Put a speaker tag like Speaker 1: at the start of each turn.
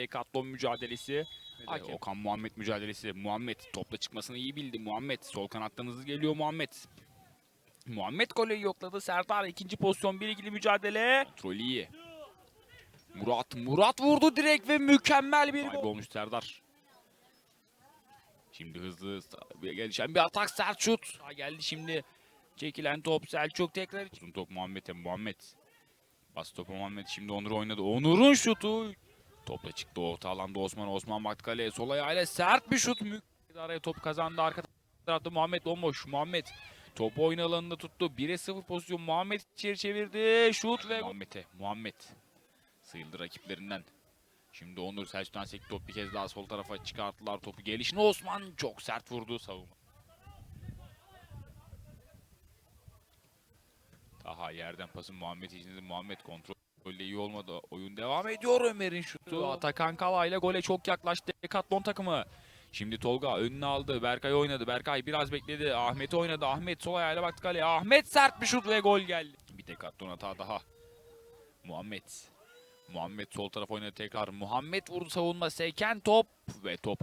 Speaker 1: Decathlon mücadelesi.
Speaker 2: Hakem.
Speaker 1: Okan Muhammed mücadelesi. Muhammed topla çıkmasını iyi bildi. Muhammed sol kanattan hızlı geliyor Muhammed. Muhammed golü yokladı. Serdar ikinci pozisyon bir ikili mücadele. Kontrol iyi. Murat Murat vurdu direkt ve mükemmel bir gol olmuş Serdar. Şimdi hızlı gelişen bir atak sert şut. Ha, geldi şimdi. Çekilen top Selçuk tekrar. Uzun top Muhammed'e Muhammed. Bas topu Muhammed şimdi Onur oynadı. Onur'un şutu. Topla çıktı orta alanda Osman. Osman baktı kaleye. Sol ayağıyla sert bir şut. Araya top kazandı. Arka tarafta Muhammed bomboş. Muhammed topu oyun alanında tuttu. 1'e 0 pozisyon. Muhammed içeri çevirdi. Şut ve Muhammed'e. Muhammed sıyrıldı rakiplerinden. Şimdi Onur Selçuk'tan sekti top bir kez daha sol tarafa çıkarttılar topu. Gelişine Osman çok sert vurdu savunma. Daha yerden pasın Muhammed için Muhammed kontrolde iyi olmadı. Oyun devam ediyor Ömer'in şutu. Atakan Kala ile gole çok yaklaştı. Decathlon takımı. Şimdi Tolga önüne aldı. Berkay oynadı. Berkay biraz bekledi. Ahmet oynadı. Ahmet sol ayağıyla baktı kaleye. Ahmet sert bir şut ve gol geldi. Bir Decathlon hata daha. Muhammed. Muhammed sol taraf oynadı tekrar. Muhammed vurdu savunma. Seken top ve top